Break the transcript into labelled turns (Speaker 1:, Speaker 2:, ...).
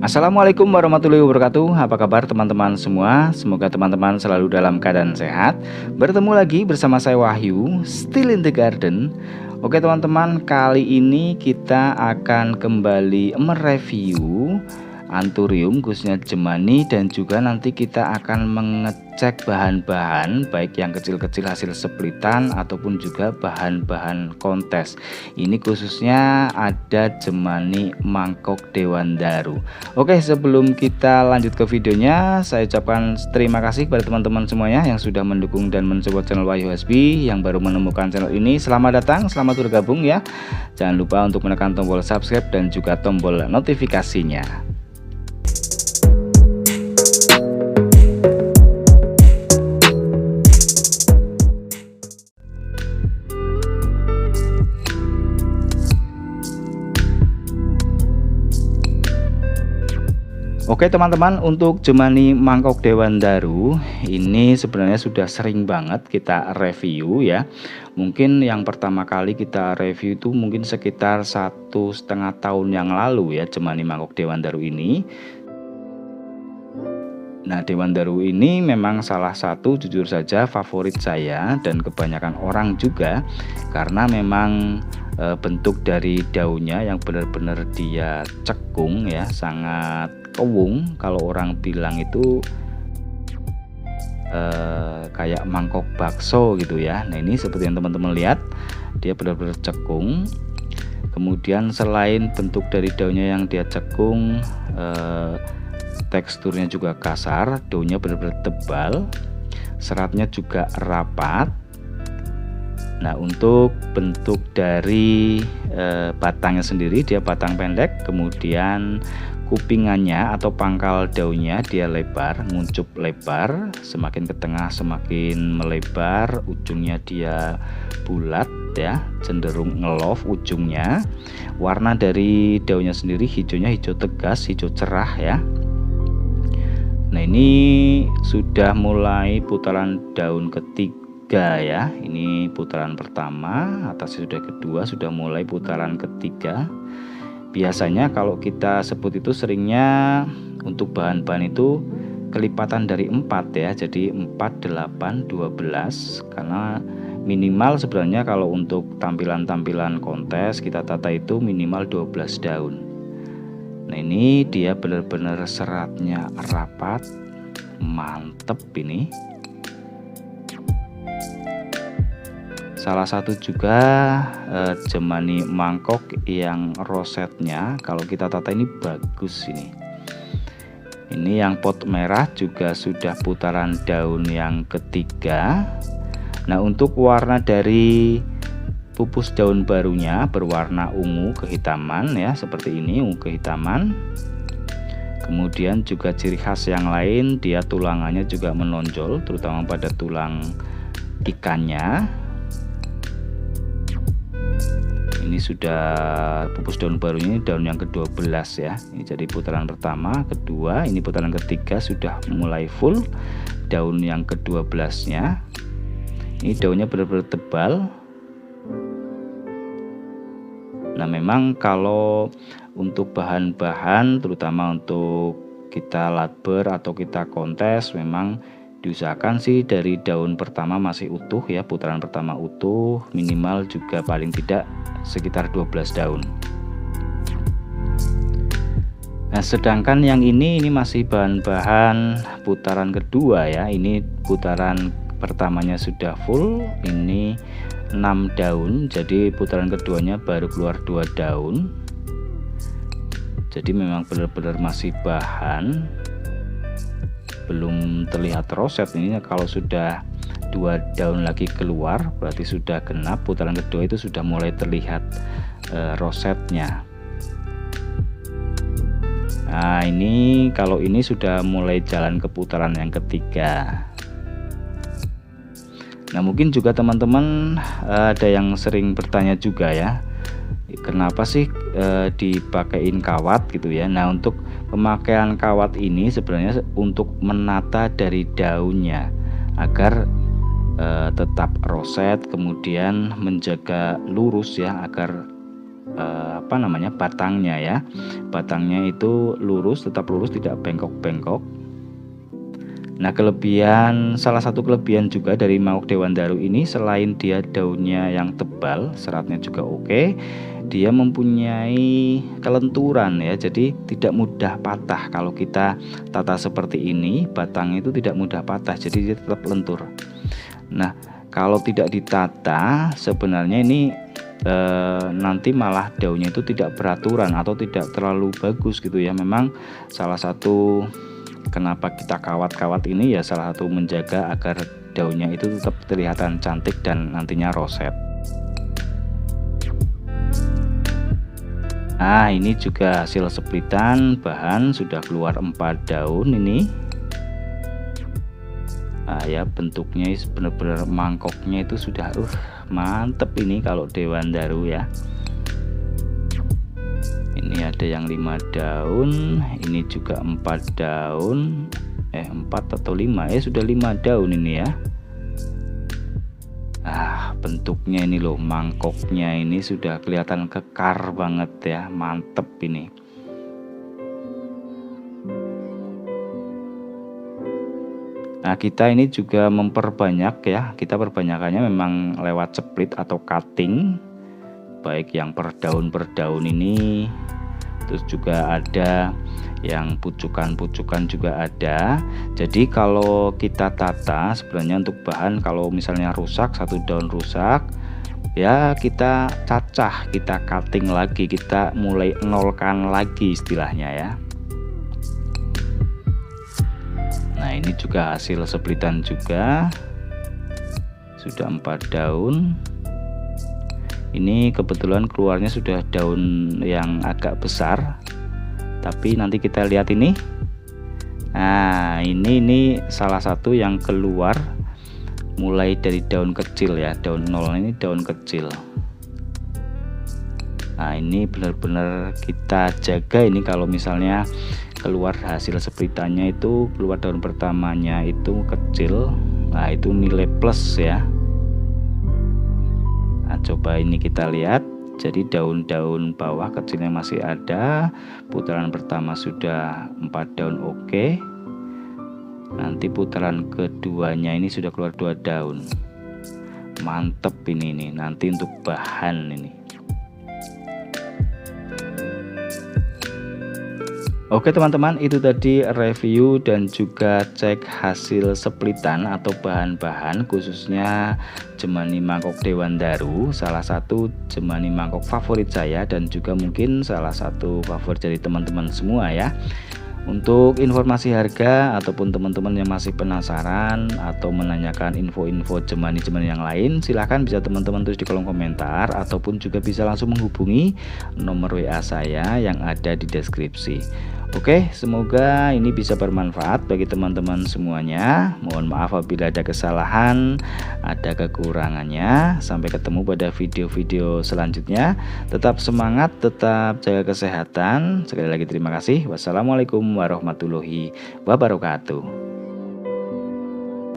Speaker 1: Assalamualaikum warahmatullahi wabarakatuh. Apa kabar teman-teman semua? Semoga teman-teman selalu dalam keadaan sehat. Bertemu lagi bersama saya Wahyu Still in the Garden. Oke teman-teman kali ini kita akan kembali mereview Anturium khususnya Jemani dan juga nanti kita akan mengecek bahan-bahan baik yang kecil-kecil hasil seplitan ataupun juga bahan-bahan kontes. Ini khususnya ada Jemani mangkok Dewan Daru. Oke sebelum kita lanjut ke videonya saya ucapkan terima kasih kepada teman-teman semuanya yang sudah mendukung dan mensupport channel Hasbi yang baru menemukan channel ini. Selamat datang selamat bergabung ya. Jangan lupa untuk menekan tombol subscribe dan juga tombol notifikasinya Oke teman-teman untuk Jemani Mangkok Dewan Daru ini sebenarnya sudah sering banget kita review ya. Mungkin yang pertama kali kita review itu mungkin sekitar satu setengah tahun yang lalu ya Jemani Mangkok Dewan Daru ini. Nah Dewan Daru ini memang salah satu jujur saja favorit saya dan kebanyakan orang juga karena memang e, bentuk dari daunnya yang benar-benar dia cekung ya sangat kewung kalau orang bilang itu eh, kayak mangkok bakso gitu ya. Nah ini seperti yang teman-teman lihat dia benar-benar cekung. Kemudian selain bentuk dari daunnya yang dia cekung eh, teksturnya juga kasar daunnya benar-benar tebal seratnya juga rapat. Nah untuk bentuk dari e, batangnya sendiri dia batang pendek kemudian kupingannya atau pangkal daunnya dia lebar nguncup lebar semakin ke tengah semakin melebar ujungnya dia bulat ya cenderung ngelof ujungnya. Warna dari daunnya sendiri hijaunya hijau tegas hijau cerah ya. Nah ini sudah mulai putaran daun ketiga ya. Ini putaran pertama atasnya sudah kedua sudah mulai putaran ketiga biasanya kalau kita sebut itu seringnya untuk bahan-bahan itu kelipatan dari 4 ya. Jadi 4 8 12 karena minimal sebenarnya kalau untuk tampilan-tampilan kontes kita tata itu minimal 12 daun. Nah ini dia benar-benar seratnya rapat mantep ini salah satu juga eh, jemani mangkok yang rosetnya kalau kita tata ini bagus ini. Ini yang pot merah juga sudah putaran daun yang ketiga. Nah untuk warna dari pupus daun barunya berwarna ungu kehitaman ya seperti ini ungu kehitaman. Kemudian juga ciri khas yang lain dia tulangannya juga menonjol terutama pada tulang ikannya ini sudah pupus daun baru ini daun yang ke-12 ya. Ini jadi putaran pertama kedua ini putaran ketiga sudah mulai full. Daun yang ke-12 nya ini daunnya benar-benar tebal. Nah memang kalau untuk bahan-bahan terutama untuk kita latber atau kita kontes memang diusahakan sih dari daun pertama masih utuh ya putaran pertama utuh minimal juga paling tidak sekitar 12 daun. Nah sedangkan yang ini ini masih bahan-bahan putaran kedua ya. Ini putaran pertamanya sudah full ini 6 daun. Jadi putaran keduanya baru keluar 2 daun. Jadi memang benar-benar masih bahan belum terlihat roset ini kalau sudah dua daun lagi keluar berarti sudah genap. Putaran kedua itu sudah mulai terlihat e, rosetnya. Nah ini kalau ini sudah mulai jalan ke putaran yang ketiga. Nah mungkin juga teman-teman e, ada yang sering bertanya juga ya kenapa sih e, dipakein kawat gitu ya. Nah untuk Pemakaian kawat ini sebenarnya untuk menata dari daunnya agar e, tetap roset, kemudian menjaga lurus ya agar eh, apa namanya batangnya ya. Batangnya itu lurus tetap lurus tidak bengkok-bengkok. Nah kelebihan salah satu kelebihan juga dari mangkok Dewan Daru ini selain dia daunnya yang tebal seratnya juga oke dia mempunyai kelenturan ya. Jadi tidak mudah patah kalau kita tata seperti ini batang itu tidak mudah patah jadi dia tetap lentur. Nah kalau tidak ditata sebenarnya ini e, nanti malah daunnya itu tidak beraturan atau tidak terlalu bagus gitu ya. Memang salah satu kenapa kita kawat-kawat ini ya salah satu menjaga agar daunnya itu tetap terlihat cantik dan nantinya roset Nah ini juga hasil seplitan bahan sudah keluar 4 daun ini. Nah ya bentuknya benar-benar mangkoknya itu sudah uh mantep ini kalau Dewan Daru ya. Ini ada yang lima daun ini juga empat daun eh empat atau lima? Eh sudah lima daun ini ya bentuknya ini loh mangkoknya ini sudah kelihatan kekar banget ya mantep ini. Nah kita ini juga memperbanyak ya kita perbanyakannya memang lewat split atau cutting baik yang per daun per daun ini terus juga ada yang pucukan-pucukan juga ada. Jadi kalau kita tata sebenarnya untuk bahan kalau misalnya rusak satu daun rusak ya kita cacah kita cutting lagi kita mulai nolkan lagi istilahnya ya. Nah ini juga hasil seplitan juga. Sudah empat daun ini kebetulan keluarnya sudah daun yang agak besar. Tapi nanti kita lihat ini. Nah ini ini salah satu yang keluar mulai dari daun kecil ya daun nol. Ini daun kecil. Nah ini benar-benar kita jaga ini kalau misalnya keluar hasil sepritannya itu keluar daun pertamanya itu kecil. Nah itu nilai plus ya nah coba ini kita lihat. Jadi daun-daun bawah kecilnya masih ada. Putaran pertama sudah empat daun oke. Nanti putaran keduanya ini sudah keluar dua daun. Mantep ini nih nanti untuk bahan ini Oke teman-teman itu tadi review dan juga cek hasil seplitan atau bahan-bahan khususnya Jemani mangkok Dewan Daru. Salah satu Jemani mangkok favorit saya dan juga mungkin salah satu favorit dari teman-teman semua ya. Untuk informasi harga ataupun teman-teman yang masih penasaran atau menanyakan info-info jemani-jemani yang lain silahkan bisa teman-teman tulis di kolom komentar ataupun juga bisa langsung menghubungi nomor WA saya yang ada di deskripsi Oke, semoga ini bisa bermanfaat bagi teman-teman semuanya. Mohon maaf apabila ada kesalahan, ada kekurangannya. Sampai ketemu pada video-video selanjutnya. Tetap semangat, tetap jaga kesehatan. Sekali lagi terima kasih. Wassalamualaikum warahmatullahi wabarakatuh.